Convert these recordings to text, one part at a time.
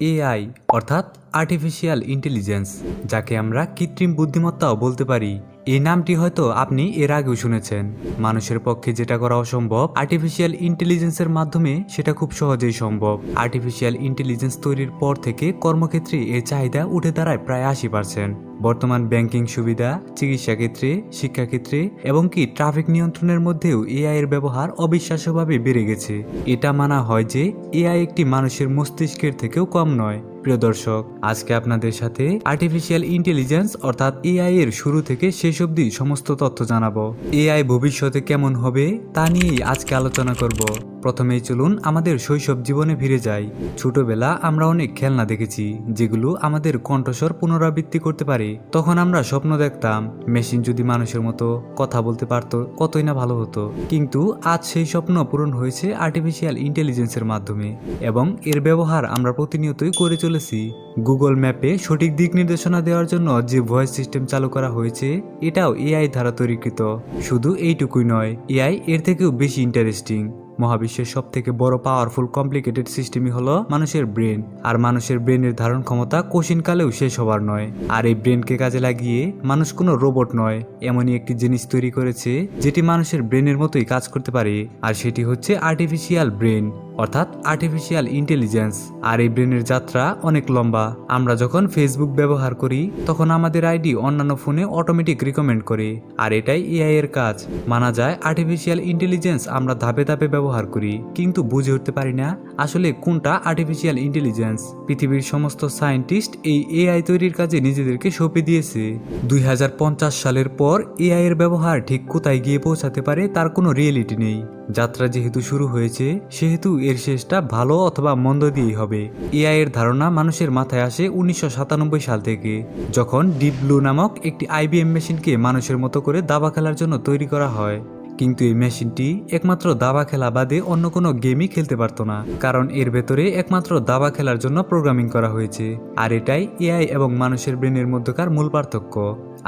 AI, অর্থাৎ artificial intelligence যাকে আমরা কৃত্রিম বুদ্ধিমত্তাও বলতে পারি। এই নামটি হয়তো আপনি এর আগেও শুনেছেন। মানুষের পক্ষে যেটা করা অসম্ভব আর্টিফিশিয়াল ইন্টেলিজেন্সের মাধ্যমে সেটা খুব সহজেই সম্ভব। আর্টিফিশিয়াল ইন্টেলিজেন্স তৈরির পর থেকে কর্মক্ষেত্রে এর চাহিদা উঠে দাঁড়ায় প্রায় আশি পার্সেন্ট বর্তমান ব্যাংকিং সুবিধা চিকিৎসা ক্ষেত্রে শিক্ষাক্ষেত্রে এবং কি ট্রাফিক নিয়ন্ত্রণের মধ্যেও এআই এর ব্যবহার অবিশ্বাস্যভাবে বেড়ে গেছে। এটা মানা হয় যে এআই একটি মানুষের মস্তিষ্কের থেকেও কম নয়। প্রিয় দর্শক, আজকে আপনাদের সাথে আর্টিফিশিয়াল ইন্টেলিজেন্স অর্থাৎ এআই এর শুরু থেকে শেষ অবধি সমস্ত তথ্য জানাব। এআই ভবিষ্যতে কেমন হবে তা নিয়েই আজকে আলোচনা করব। প্রথমেই চলুন আমাদের শৈশব জীবনে ফিরে যাই। ছোটবেলা আমরা অনেক খেলনা দেখেছি, যেগুলো আমাদের কণ্ঠস্বর পুনরাবৃত্তি করতে পারে। তখন আমরা স্বপ্ন দেখতাম, মেশিন যদি মানুষের মতো কথা বলতে পারতো, কতই না ভালো হতো। কিন্তু আজ সেই স্বপ্ন পূরণ হয়েছে আর্টিফিশিয়াল ইন্টেলিজেন্সের মাধ্যমে এবং এর ব্যবহার আমরা প্রতিনিয়তই করে চলেছি। গুগল ম্যাপে সঠিক দিক নির্দেশনা দেওয়ার জন্য যে ভয়েস সিস্টেম চালু করা হয়েছে, এটাও এআই দ্বারা তৈরিকৃত। শুধু এইটুকুই নয় এআই এর থেকেও বেশি ইন্টারেস্টিং মহাবিশ্বের সব থেকে বড় পাওয়ারফুল কমপ্লিকেটেড সিস্টেমই হলো মানুষের ব্রেন আর মানুষের ব্রেনের ধারণ ক্ষমতা কঠিনকালেও শেষ হবার নয়। আর এই ব্রেনকে কাজে লাগিয়ে মানুষ কোনো রোবট নয়। এমনই একটি জিনিস তৈরি করেছে যেটি মানুষের ব্রেনের মতোই কাজ করতে পারে। আর সেটি হচ্ছে আর্টিফিশিয়াল ব্রেন অর্থাৎ আর্টিফিশিয়াল ইন্টেলিজেন্স আর এই ব্রেনের যাত্রা অনেক লম্বা। আমরা যখন ফেসবুক ব্যবহার করি, তখন আমাদের আইডি অন্যান্য ফোনে অটোমেটিক রিকমেন্ড করে। আর এটাই এআই এর কাজ। মানা যায় আর্টিফিশিয়াল ইন্টেলিজেন্স আমরা ধাপে ধাপে ব্যবহার করি। কিন্তু বুঝে উঠতে পারি না আসলে কোনটা আর্টিফিশিয়াল ইন্টেলিজেন্স পৃথিবীর সমস্ত সায়েন্টিস্ট এই এআই তৈরির কাজে নিজেদেরকে সঁপে দিয়েছে। দুই হাজার পঞ্চাশ সালের পর এআই এর ব্যবহার ঠিক কোথায় গিয়ে পৌঁছাতে পারে তার কোনো রিয়েলিটি নেই। যাত্রা যেহেতু শুরু হয়েছে, সেহেতু এর শেষটা ভালো অথবা মন্দ দিয়েই হবে। এআই এর ধারণা মানুষের মাথায় আসে উনিশশো সাতানব্বই সাল থেকে, যখন ডিপ ব্লু নামক একটি আইবিএম মেশিনকে মানুষের মতো করে দাবা খেলার জন্য তৈরি করা হয়। কিন্তু এই মেশিনটি একমাত্র দাবা খেলা বাদে অন্য কোনো গেমই খেলতে পারতো না, কারণ এর ভেতরে একমাত্র দাবা খেলার জন্য প্রোগ্রামিং করা হয়েছে, আর এটাই এআই এবং মানুষের ব্রেনের মধ্যকার মূল পার্থক্য।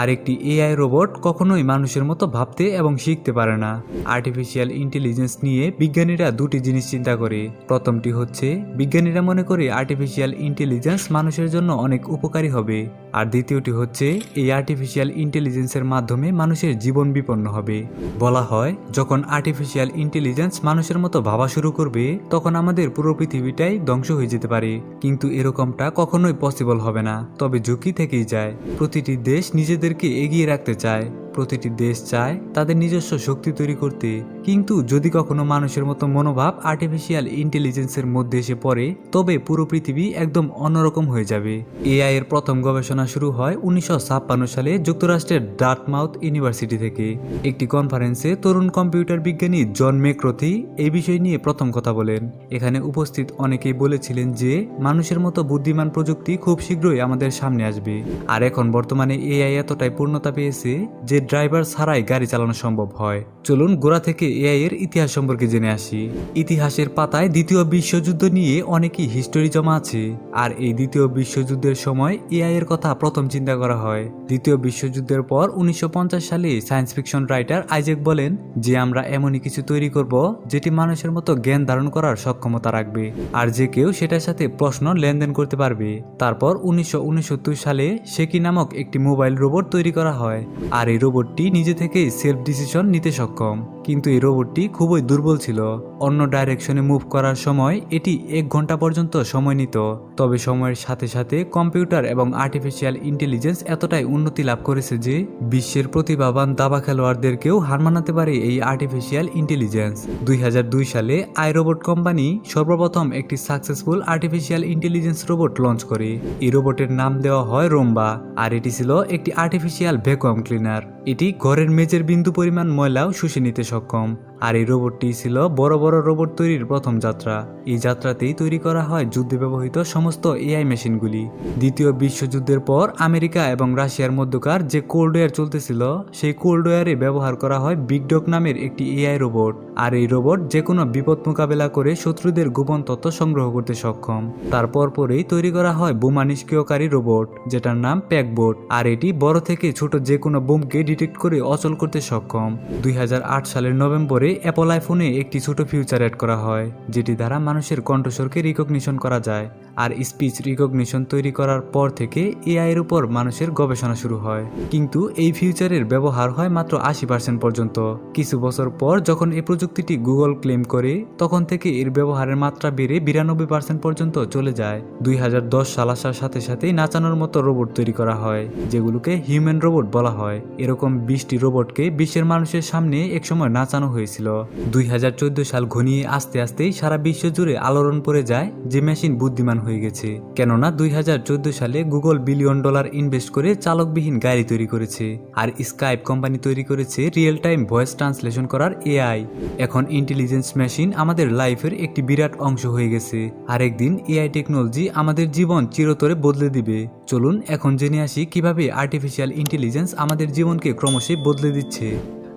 আর একটি এআই রোবট কখনোই মানুষের মতো ভাবতে এবং শিখতে পারে না। আর্টিফিশিয়াল ইন্টেলিজেন্স নিয়ে বিজ্ঞানীরা দুটি জিনিস চিন্তা করে। প্রথমটি হচ্ছে, বিজ্ঞানীরা মনে করে আর্টিফিশিয়াল ইন্টেলিজেন্স মানুষের জন্য অনেক উপকারী হবে, আর দ্বিতীয়টি হচ্ছে, এই আর্টিফিশিয়াল ইন্টেলিজেন্সের মাধ্যমে মানুষের জীবন বিপন্ন হবে। বলা হয় যখন আর্টিফিশিয়াল ইন্টেলিজেন্স মানুষের মতো ভাবা শুরু করবে, তখন আমাদের পুরো পৃথিবীটাই ধ্বংস হয়ে যেতে পারে। কিন্তু এরকমটা কখনোই পসিবল হবে না, তবে ঝুঁকি থেকেই যায়। প্রতিটি দেশ নিজেদেরকে এগিয়ে রাখতে চায়। প্রতিটি দেশ চায় তাদের নিজস্ব শক্তি তৈরি করতে। কিন্তু যদি কখনো মানুষের মতো মনোভাব আর্টিফিশিয়াল ইন্টেলিজেন্সের মধ্যে এসে পড়ে, তবে পুরো পৃথিবী একদম অন্যরকম হয়ে যাবে। এআই এর প্রথম গবেষণা শুরু হয় উনিশশো সালে যুক্তরাষ্ট্রের ডার্টমাউথ ইউনিভার্সিটি থেকে। একটি কনফারেন্সে তরুণ কম্পিউটার বিজ্ঞানী জন মেক্রথি এই বিষয় নিয়ে প্রথম কথা বলেন। এখানে উপস্থিত অনেকেই বলেছিলেন যে, মানুষের মতো বুদ্ধিমান প্রযুক্তি খুব শীঘ্রই আমাদের সামনে আসবে। আর এখন বর্তমানে এআই এতটাই পূর্ণতা পেয়েছে যে ড্রাইভার ছাড়াই গাড়ি চালানো সম্ভব হয়। চলুন গোড়া থেকে এআই এর ইতিহাস সম্পর্কে জেনে আসি। ইতিহাসের পাতায় দ্বিতীয় বিশ্বযুদ্ধ নিয়ে অনেকই হিস্টোরি জমা আছে। আর এই দ্বিতীয় বিশ্বযুদ্ধের সময় এআই এর কথা প্রথম চিন্তা করা হয়। দ্বিতীয় বিশ্বযুদ্ধের পর উনিশশো পঞ্চাশ সালে সায়েন্স ফিকশন রাইটার আইজেক বলেন যে, আমরা এমনই কিছু তৈরি করব যেটি মানুষের মতো জ্ঞান ধারণ করার সক্ষমতা রাখবে। আর যে কেউ সেটার সাথে প্রশ্ন লেনদেন করতে পারবে। তারপর উনিশশো সালে সেকি নামক একটি মোবাইল রোবট তৈরি করা হয়। আর এই রোবটটি নিজে থেকেই সেলফ ডিসিশন নিতে সক্ষম। কিন্তু এই রোবটটি খুবই দুর্বল ছিল। অন্য ডাইরেকশনে মুভ করার সময় এটি এক ঘণ্টা পর্যন্ত সময় নিত। তবে সময়ের সাথে সাথে কম্পিউটার এবং আর্টিফিশিয়াল ইন্টেলিজেন্স এতটাই উন্নতি লাভ করেছে যে বিশ্বের প্রতিভাবান দাবা খেলোয়াড়দেরকেও হার মানাতে পারে এই আর্টিফিশিয়াল ইন্টেলিজেন্স দুই হাজার দুই সালে আই রোবট কোম্পানি সর্বপ্রথম একটি successful artificial intelligence robot launch করে। এই রোবটের নাম দেওয়া হয় রোম্বা আর এটি ছিল একটি আর্টিফিশিয়াল ভ্যাকুয়াম ক্লিনার এটি ঘরের মেজের বিন্দু পরিমাণ ময়লাও শুষে নিতে সক্ষম আর এই রোবটটি ছিল বড় বড় রোবট তৈরির প্রথম যাত্রা। এই যাত্রাতেই তৈরি করা হয় যুদ্ধে ব্যবহৃত সমস্ত এআই মেশিনগুলি। দ্বিতীয় বিশ্বযুদ্ধের পর আমেরিকা এবং রাশিয়ার মধ্যকার যে কোল্ড ওয়ার চলতেছিল, সেই কোল্ড ওয়ারে ব্যবহার করা হয় বিগডক নামের একটি এআই রোবট। আর এই রোবট যে কোনো বিপদ মোকাবেলা করে শত্রুদের গোপন তথ্য সংগ্রহ করতে সক্ষম। তারপর পরেই তৈরি করা হয় বোমা নিষ্ক্রিয়কারী রোবট, যেটার নাম প্যাকবোট। আর এটি বড় থেকে ছোট যে কোনো বোমকে ডিটেক্ট করে অচল করতে সক্ষম। দুই হাজার আট সালের নভেম্বরে অ্যাপল আইফোনে একটি ছোট ফিউচার অ্যাড করা হয়, যেটি দ্বারা মানুষের কণ্ঠস্বরকে রিকগনিশন করা যায় আর স্পিচ রিকগনিশন তৈরি করার পর থেকে এআই এর উপর মানুষের গবেষণা শুরু হয়। কিন্তু এই ফিউচারের ব্যবহার হয় মাত্র আশি পার্সেন্ট পর্যন্ত। কিছু বছর পর যখন এই প্রযুক্তিটি গুগল ক্লেম করে, তখন থেকে এর ব্যবহারের মাত্রা বেড়ে বিরানব্বই পার্সেন্ট পর্যন্ত চলে যায়। দুই হাজার সাল আসার সাথে সাথেই নাচানোর মতো রোবট তৈরি করা হয়, যেগুলোকে হিউম্যান রোবট বলা হয়। এরকম বিশটি রোবটকে বিশ্বের মানুষের সামনে একসময় নাচানো হয়েছিল। দুই হাজার চোদ্দ সাল ঘনিয়ে আস্তে আস্তেই সারা বিশ্ব জুড়ে আলোড়ন পড়ে যায় যে মেশিন বুদ্ধিমান হয়ে গেছে। কেননা দুই হাজার চোদ্দ সালে গুগল বিলিয়ন ডলার ইনভেস্ট করে চালকবিহীন গাড়ি তৈরি করেছে আর স্কাইপ কোম্পানি তৈরি করেছে রিয়েল টাইম ভয়েস ট্রান্সলেশন করার এআই। এখন ইন্টেলিজেন্স মেশিন আমাদের লাইফের একটি বিরাট অংশ হয়ে গেছে। আর একদিন এআই টেকনোলজি আমাদের জীবন চিরতরে বদলে দিবে। চলুন এখন জেনে আসি কীভাবে আর্টিফিশিয়াল ইন্টেলিজেন্স আমাদের জীবনকে ক্রমশই বদলে দিচ্ছে।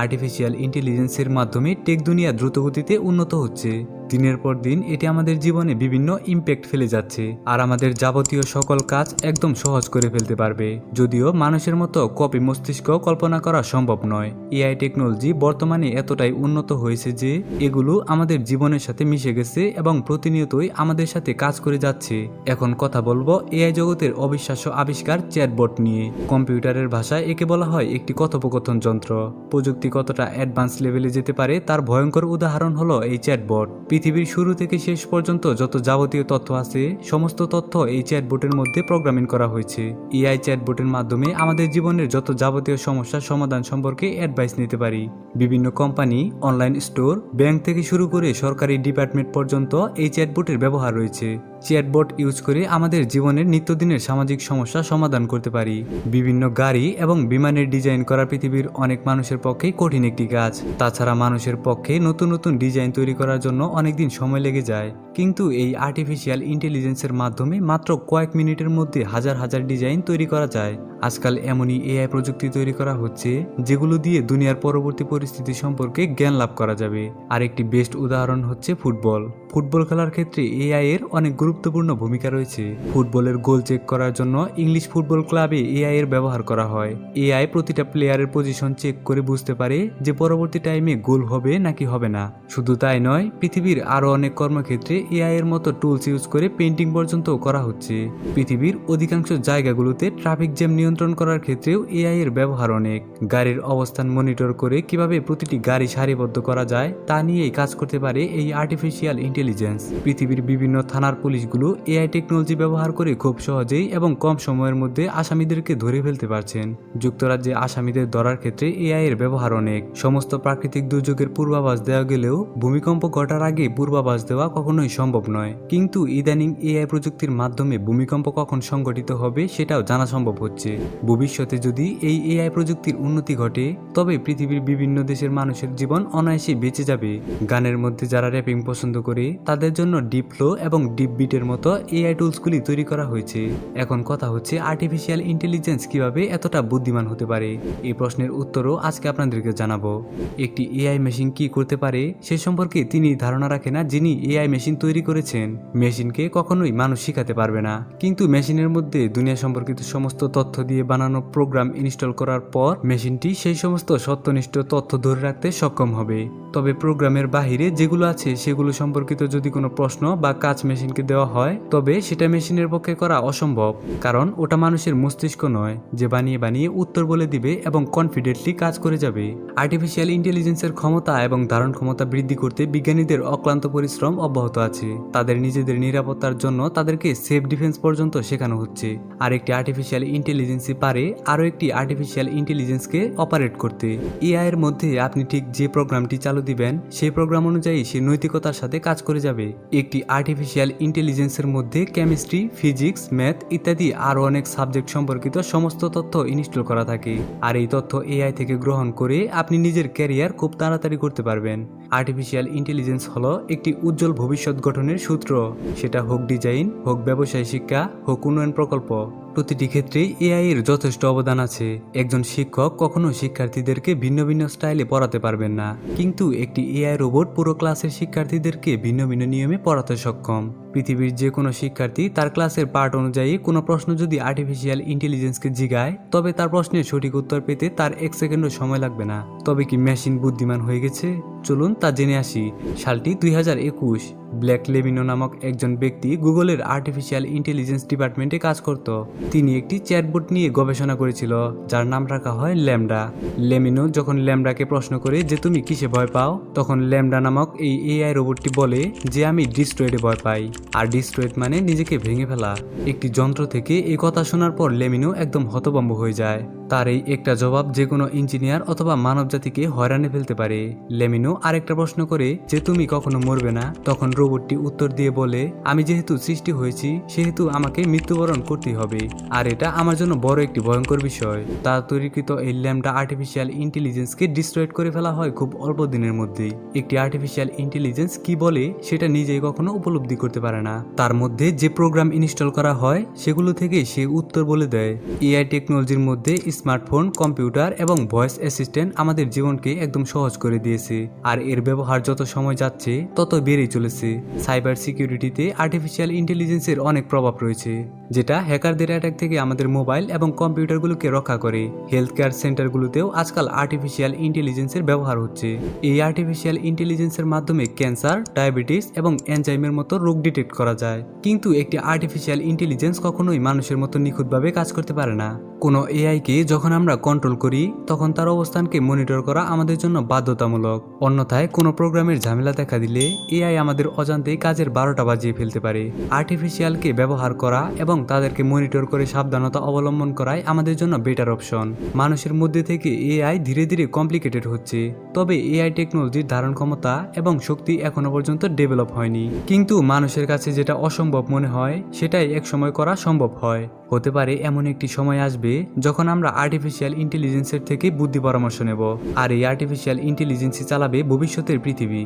আর্টিফিশিয়াল ইন্টেলিজেন্সের মাধ্যমে টেক দুনিয়া দ্রুতগতিতে উন্নত হচ্ছে। দিনের পর দিন এটি আমাদের জীবনে বিভিন্ন ইম্প্যাক্ট ফেলে যাচ্ছে। আর আমাদের যাবতীয় সকল কাজ একদম সহজ করে ফেলতে পারবে। যদিও মানুষের মতো কপি মস্তিষ্ক কল্পনা করা সম্ভব নয়। এআই টেকনোলজি বর্তমানে এতটাই উন্নত হয়েছে যে এগুলো আমাদের জীবনের সাথে মিশে গেছে এবং প্রতিনিয়তই আমাদের সাথে কাজ করে যাচ্ছে। এখন কথা বলব এআই জগতের অবিশ্বাস্য আবিষ্কার চ্যাটবট নিয়ে। কম্পিউটারের ভাষায় একে বলা হয় একটি কথোপকথন যন্ত্র। প্রযুক্তি কতটা অ্যাডভান্স লেভেলে যেতে পারে তার ভয়ঙ্কর উদাহরণ হলো এই চ্যাটবট পৃথিবীর শুরু থেকে শেষ পর্যন্ত যত যাবতীয় তথ্য আছে, সমস্ত তথ্য এই চ্যাটবোটের মধ্যে প্রোগ্রামিং করা হয়েছে। এআই চ্যাটবোটের মাধ্যমে আমাদের জীবনের যত যাবতীয় সমস্যার সমাধান সম্পর্কে অ্যাডভাইস নিতে পারি। বিভিন্ন কোম্পানি, অনলাইন স্টোর, ব্যাংক থেকে শুরু করে সরকারি ডিপার্টমেন্ট পর্যন্ত এই চ্যাটবোটের ব্যবহার রয়েছে। চ্যাটবট ইউজ করে আমাদের জীবনের নিত্যদিনের সামাজিক সমস্যা সমাধান করতে পারি। বিভিন্ন গাড়ি এবং বিমানের ডিজাইন করা পৃথিবীর অনেক মানুষের পক্ষেই কঠিন একটি কাজ। তাছাড়া মানুষের পক্ষে নতুন নতুন ডিজাইন তৈরি করার জন্য অনেকদিন সময় লেগে যায়, কিন্তু এই আর্টিফিশিয়াল ইন্টেলিজেন্সের মাধ্যমে মাত্র কয়েক মিনিটের মধ্যে হাজার হাজার ডিজাইন তৈরি করা যায়। আজকাল এমনই এআই প্রযুক্তি তৈরি করা হচ্ছে, যেগুলো দিয়ে দুনিয়ার পরবর্তী পরিস্থিতি সম্পর্কে জ্ঞান লাভ করা যাবে। আর একটি বেস্ট উদাহরণ হচ্ছে ফুটবল। ফুটবল খেলার ক্ষেত্রে এআই এর অনেক গুরুত্বপূর্ণ ভূমিকা রয়েছে। ফুটবলের গোল চেক করার জন্য ইংলিশ ফুটবল ক্লাবে এআই এর ব্যবহার করা হয়। এআই প্রতিটা প্লেয়ারের পজিশন চেক করে বুঝতে পারে যে পরবর্তী টাইমে গোল হবে নাকি হবে না। শুধু তাই নয়, পৃথিবীর আরও অনেক কর্মক্ষেত্রে এআই এর মতো টুলস ইউজ করে পেন্টিং পর্যন্ত করা হচ্ছে। পৃথিবীর অধিকাংশ জায়গাগুলোতে ট্রাফিক জ্যাম নিয়ন্ত্রণ করার ক্ষেত্রেও এআই এর ব্যবহার অনেক। গাড়ির অবস্থান মনিটর করে কীভাবে প্রতিটি গাড়ি সারিবদ্ধ করা যায়, তা নিয়েই কাজ করতে পারে এই আর্টিফিশিয়াল ইন্টেলিজেন্স পৃথিবীর বিভিন্ন থানার পুলিশগুলো এআই টেকনোলজি ব্যবহার করে খুব সহজেই এবং কম সময়ের মধ্যে আসামিদেরকে ধরে ফেলতে পারছেন। যুক্তরাজ্যে আসামিদের ধরার ক্ষেত্রে এআই এর ব্যবহার অনেক। সমস্ত প্রাকৃতিক দুর্যোগের পূর্বাভাস দেওয়া গেলেও ভূমিকম্প ঘটার আগে পূর্বাভাস দেওয়া কখনোই সম্ভব নয়। কিন্তু ইদানিং এআই প্রযুক্তির মাধ্যমে ভূমিকম্প কখন সংঘটিত হবে সেটাও জানা সম্ভব হচ্ছে। ভবিষ্যতে যদি এই এআই প্রযুক্তির উন্নতি ঘটে, তবে পৃথিবীর বিভিন্ন দেশের মানুষের জীবন অনায়াসে বেঁচে যাবে। গানের মধ্যে যারা র্যাপিং পছন্দ করে, তাদের জন্য ডিপ ফ্লো এবং ডিপ বিটের মতো এআই টুলসগুলি তৈরি করা হয়েছে। এখন কথা হচ্ছে আর্টিফিশিয়াল ইন্টেলিজেন্স কীভাবে এতটা বুদ্ধিমান হতে পারে? এই প্রশ্নের উত্তরও আজকে আপনাদেরকে জানাব। একটি এআই মেশিন কি করতে পারে, সে সম্পর্কে তিনি ধারণা রাখে না যিনি এআই মেশিন তৈরি করেছেন। মেশিনকে কখনোই মানুষ শিখাতে পারবে না। কিন্তু মেশিনের মধ্যে দুনিয়া সম্পর্কিত সমস্ত তথ্য দিয়ে বানানো প্রোগ্রাম ইনস্টল করার পর মেশিনটি সেই সমস্ত সত্যনিষ্ঠ তথ্য ধরে রাখতে সক্ষম হবে। তবে প্রোগ্রামের বাহিরে যেগুলো আছে, সেগুলো সম্পর্কিত যদি কোনো প্রশ্ন বা কাজ মেশিনকে দেওয়া হয়, তবে সেটা মেশিনের পক্ষে করা অসম্ভব। কারণ ওটা মানুষের মস্তিষ্ক নয়, যে বানিয়ে বানিয়ে উত্তর বলে দিবে এবং কনফিডেন্টলি কাজ করে যাবে। আর্টিফিশিয়াল ইন্টেলিজেন্সের ক্ষমতা এবং ধারণ ক্ষমতা বৃদ্ধি করতে বিজ্ঞানীদের অক্লান্ত পরিশ্রম অব্যাহত আছে। তাদের নিজেদের নিরাপত্তার জন্য তাদেরকে সেফ ডিফেন্স পর্যন্ত শেখানো হচ্ছে। আর একটি আর্টিফিশিয়াল ইন্টেলিজেন্সই পারে আরও একটি আর্টিফিশিয়াল ইন্টেলিজেন্সকে অপারেট করতে। এআই এর মধ্যে আপনি ঠিক যে প্রোগ্রামটি চালু দিবেন, সেই প্রোগ্রাম অনুযায়ী সে নৈতিকতার সাথে কাজ করে যাবে। একটি আর্টিফিশিয়াল ইন্টেলিজেন্সের মধ্যে কেমিস্ট্রি ফিজিক্স ম্যাথ ইত্যাদি আরও অনেক সাবজেক্ট সম্পর্কিত সমস্ত তথ্য ইনস্টল করা থাকে। আর এই তথ্য এআই থেকে গ্রহণ করে আপনি নিজের ক্যারিয়ার খুব তাড়াতাড়ি করতে পারবেন। আর্টিফিশিয়াল ইন্টেলিজেন্স হলো একটি উজ্জ্বল ভবিষ্যৎ গঠনের সূত্র। সেটা হোক ডিজাইন হোক ব্যবসায় শিক্ষা হোক উন্নয়ন প্রকল্প। প্রতিটি ক্ষেত্রে এআই এর যথেষ্ট অবদান আছে। একজন শিক্ষক কখনো শিক্ষার্থীদেরকে ভিন্ন ভিন্ন স্টাইলে পড়াতে পারবেন না। কিন্তু একটি এআই রোবট পুরো ক্লাসের শিক্ষার্থীদেরকে ভিন্ন ভিন্ন নিয়মে পড়াতে সক্ষম। পৃথিবীর যে কোনো শিক্ষার্থী তার ক্লাসের পার্ট অনুযায়ী কোনো প্রশ্ন যদি আর্টিফিশিয়াল ইন্টেলিজেন্সকে জিগায়, তবে তার প্রশ্নের সঠিক উত্তর পেতে তার এক সেকেন্ডও সময় লাগবে না। তবে কি মেশিন বুদ্ধিমান হয়ে গেছে? চলুন তা জেনে আসি। সালটি দুই হাজার একুশ, ব্ল্যাক লেমিনো নামক একজন ব্যক্তি গুগলের আর্টিফিশিয়াল ইন্টেলিজেন্স ডিপার্টমেন্টে কাজ করত। তিনি একটি চ্যাটবোট নিয়ে গবেষণা করেছিল, যার নাম রাখা হয় ল্যামডা। লেমিনো যখন ল্যামডাকে প্রশ্ন করে যে তুমি কিসে ভয় পাও, তখন ল্যামডা নামক এই এআই রোবটটি বলে যে আমি ডিস্ট্রয়েডে ভয় পাই। আর ডিস্ট্রয়েড মানে নিজেকে ভেঙে ফেলা। একটি যন্ত্র থেকে এই কথা শোনার পর লেমিনো একদম হতভম্ব হয়ে যায়। তার এই একটা জবাব যে কোনো ইঞ্জিনিয়ার অথবা মানবজাতিকে হয়রানি ফেলতে পারে। লেমিনো আরেকটা প্রশ্ন করে যে তুমি কখনো মরবে না। তখন রোবটটি উত্তর দিয়ে বলে, আমি যেহেতু সৃষ্টি হয়েছি, সেহেতু আমাকে মৃত্যুবরণ করতেই হবে। আর এটা আমার জন্য বড় একটি ভয়ঙ্কর বিষয়। তার তৈরিকৃত এই ল্যামডা আর্টিফিশিয়াল ইন্টেলিজেন্সকে ডিস্ট্রয়েড করে ফেলা হয় খুব অল্প দিনের মধ্যেই। একটি আর্টিফিশিয়াল ইন্টেলিজেন্স কি বলে সেটা নিজেই কখনো উপলব্ধি করতে পারে না। তার মধ্যে যে প্রোগ্রাম ইনস্টল করা হয়, সেগুলো থেকে সে উত্তর বলে দেয়। এআই টেকনোলজির মধ্যে স্মার্টফোন কম্পিউটার এবং ভয়েস অ্যাসিস্ট্যান্ট আমাদের জীবনকে একদম সহজ করে দিয়েছে। আর এর ব্যবহার যত সময় যাচ্ছে, তত বেড়েই চলেছে। সাইবার সিকিউরিটিতে আর্টিফিশিয়াল ইন্টেলিজেন্সের অনেক প্রভাব রয়েছে, যেটা হ্যাকারদের অ্যাটাক থেকে আমাদের মোবাইল এবং কম্পিউটারগুলোকে রক্ষা করে। হেলথ কেয়ার সেন্টারগুলোতেও আজকাল আর্টিফিশিয়াল ইন্টেলিজেন্সের ব্যবহার হচ্ছে। এই আর্টিফিশিয়াল ইন্টেলিজেন্সের মাধ্যমে ক্যান্সার ডায়াবেটিস এবং এনজাইমের মতো রোগ ডিটেক্ট করা যায়। কিন্তু একটি আর্টিফিশিয়াল ইন্টেলিজেন্স কখনোই মানুষের মতো নিখুঁতভাবে কাজ করতে পারে না। কোনো এআইকে যখন আমরা কন্ট্রোল করি, তখন তার অবস্থানকে মনিটর করা আমাদের জন্য বাধ্যতামূলক। অন্যথায় কোনো প্রোগ্রামের ঝামেলা দেখা দিলে এআই আমাদের অজান্তেই কাজের বারোটা বাজিয়ে ফেলতে পারে। আর্টিফিশিয়ালকে ব্যবহার করা এবং তাদেরকে মনিটর করে সাবধানতা অবলম্বন করাই আমাদের জন্য বেটার অপশন মানুষের মধ্যে থেকে এআই ধীরে ধীরে কমপ্লিকেটেড হচ্ছে। তবে এআই টেকনোলজির ধারণ ক্ষমতা এবং শক্তি এখনও পর্যন্ত ডেভেলপ হয়নি। কিন্তু মানুষের কাছে যেটা অসম্ভব মনে হয়, সেটাই একসময় করা সম্ভব হয়। হতে পারে এমন একটি সময় আসবে যখন আমরা আর্টিফিশিয়াল ইন্টেলিজেন্সের থেকে বুদ্ধি পরামর্শ নেব। আর এই আর্টিফিশিয়াল ইন্টেলিজেন্সই চালাবে ভবিষ্যতের পৃথিবী।